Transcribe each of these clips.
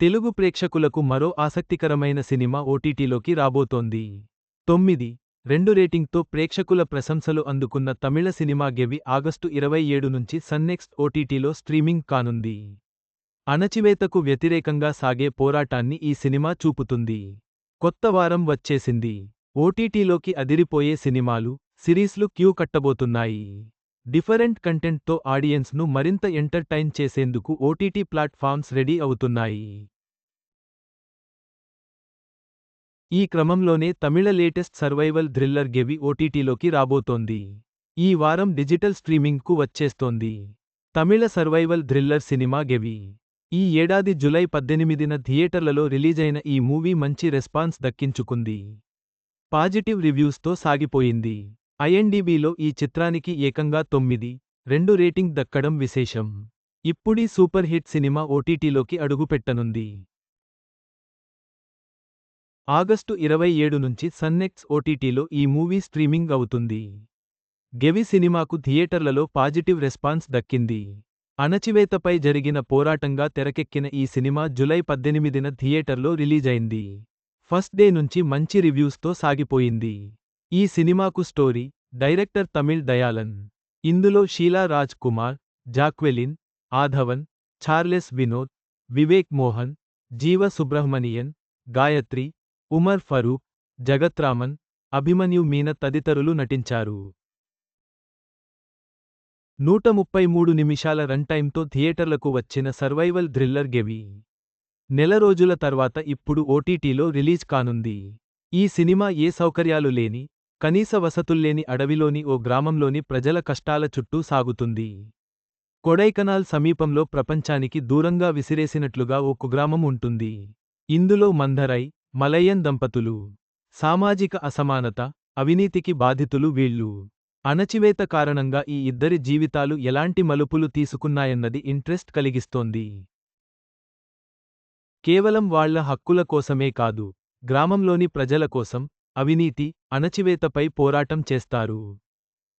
తెలుగు ప్రేక్షకులకు మరో ఆసక్తికరమైన సినిమా ఓటీటీలోకి రాబోతోంది. తొమ్మిది రెండు రేటింగ్తో ప్రేక్షకుల ప్రశంసలు అందుకున్న తమిళ సినిమా గెవి ఆగస్టు ఇరవై ఏడు నుంచి సన్నెక్స్ట్ ఓటీటీలో స్ట్రీమింగ్ కానుంది. అణచివేతకు వ్యతిరేకంగా సాగే పోరాటాన్ని ఈ సినిమా చూపుతుంది. కొత్త వారం వచ్చేసింది. ఓటీటీలోకి అదిరిపోయే సినిమాలు సిరీస్లు క్యూ కట్టబోతున్నాయి. డిఫరెంట్ కంటెంట్తో ఆడియన్స్ను మరింత ఎంటర్టైన్ చేసేందుకు ఓటీటీ ప్లాట్ఫామ్స్ రెడీ అవుతున్నాయి. ఈ క్రమంలోనే తమిళ లేటెస్ట్ సర్వైవల్ థ్రిల్లర్ గెవి ఓటీటీలోకి రాబోతోంది. ఈ వారం డిజిటల్ స్ట్రీమింగ్కు వచ్చేస్తోంది. తమిళ సర్వైవల్ థ్రిల్లర్ సినిమా గెవి. ఈ ఏడాది జులై పద్దెనిమిదిన థియేటర్లలో రిలీజైన ఈ మూవీ మంచి రెస్పాన్స్ దక్కించుకుంది. పాజిటివ్ రివ్యూస్తో సాగిపోయింది. ఐఎన్డీబీలో ఈ చిత్రానికి ఏకంగా తొమ్మిది రెండు రేటింగ్ దక్కడం విశేషం. ఇప్పుడీ సూపర్ హిట్ సినిమా ఓటీటీలోకి అడుగుపెట్టనుంది. ఆగస్టు ఇరవై ఏడు నుంచి సన్నెక్స్ ఓటీటీలో ఈ మూవీ స్ట్రీమింగ్ అవుతుంది. గెవి సినిమాకు థియేటర్లలో పాజిటివ్ రెస్పాన్స్ దక్కింది. అణచివేతపై జరిగిన పోరాటంగా తెరకెక్కిన ఈ సినిమా జులై పద్దెనిమిదిన థియేటర్లో రిలీజైంది. ఫస్ట్ డే నుంచి మంచి రివ్యూస్తో సాగిపోయింది. ఈ సినిమాకు స్టోరీ డైరెక్టర్ తమిళ్ దయాలన్ ఇందులో షీలా రాజ్ కుమార్ జాక్వెలిన్ ఆధవన్ చార్లెస్ వినోద్ వివేక్ మోహన్ జీవ సుబ్రహ్మణియన్ గాయత్రి ఉమర్ ఫరూక్ జగత్రామన్ అభిమన్యు మీన తదితరులు నటించారు. నూట ముప్పై మూడు నిమిషాల రన్ థియేటర్లకు వచ్చిన సర్వైవల్ థ్రిల్లర్ గెవి. నెల రోజుల తర్వాత ఇప్పుడు ఓటీటీలో రిలీజ్ కానుంది. ఈ సినిమా ఏ సౌకర్యాలు లేని కనీస వసతుల్లేని అడవిలోని ఓ గ్రామంలోని ప్రజల కష్టాల చుట్టూ సాగుతుంది. కొడైకనాల్ సమీపంలో ప్రపంచానికి దూరంగా విసిరేసినట్లుగా ఓ కుగ్రామం ఉంటుంది. ఇందులో మంధరై మలయన్ దంపతులు సామాజిక అసమానత అవినీతికి బాధితులు వీళ్ళు. అణచివేత కారణంగా ఈ ఇద్దరి జీవితాలు ఎలాంటి మలుపులు తీసుకున్నాయన్నది ఇంట్రెస్ట్ కలిగిస్తోంది. కేవలం వాళ్ళ హక్కుల కోసమే కాదు గ్రామంలోని ప్రజల కోసం అవినీతి అణచివేతపై పోరాటం చేస్తారు.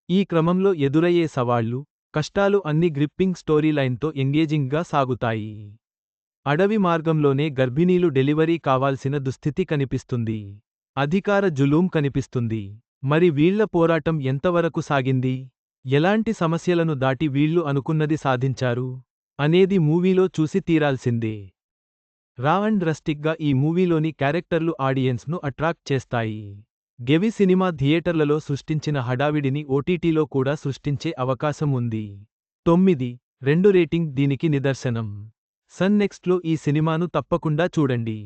ఈ క్రమంలో ఎదురయ్యే సవాళ్ళు కష్టాలు అన్ని గ్రిప్పింగ్ స్టోరీలైన్తో ఎంగేజింగ్గా సాగుతాయి. అడవి మార్గంలోనే గర్భిణీలు డెలివరీ కావాల్సిన దుస్థితి కనిపిస్తుంది. అధికార జులూం కనిపిస్తుంది. మరి వీళ్ళ పోరాటం ఎంతవరకు సాగింది? ఎలాంటి సమస్యలను దాటి వీళ్ళు అనుకున్నది సాధించారు? అనేది మూవీలో చూసి తీరాల్సిందే. రా అండ్ రస్టిక్గా ఈ మూవీలోని క్యారెక్టర్లు ఆడియన్స్ను అట్రాక్ట్ చేస్తాయి. గెవి సినిమా థియేటర్లలో సృష్టించిన హడావిడిని ఓటీటీలో కూడా సృష్టించే అవకాశం ఉంది. తొమ్మిది రెండు రేటింగ్ దీనికి నిదర్శనం. సన్ నెక్స్ట్లో ఈ సినిమాను తప్పకుండా చూడండి.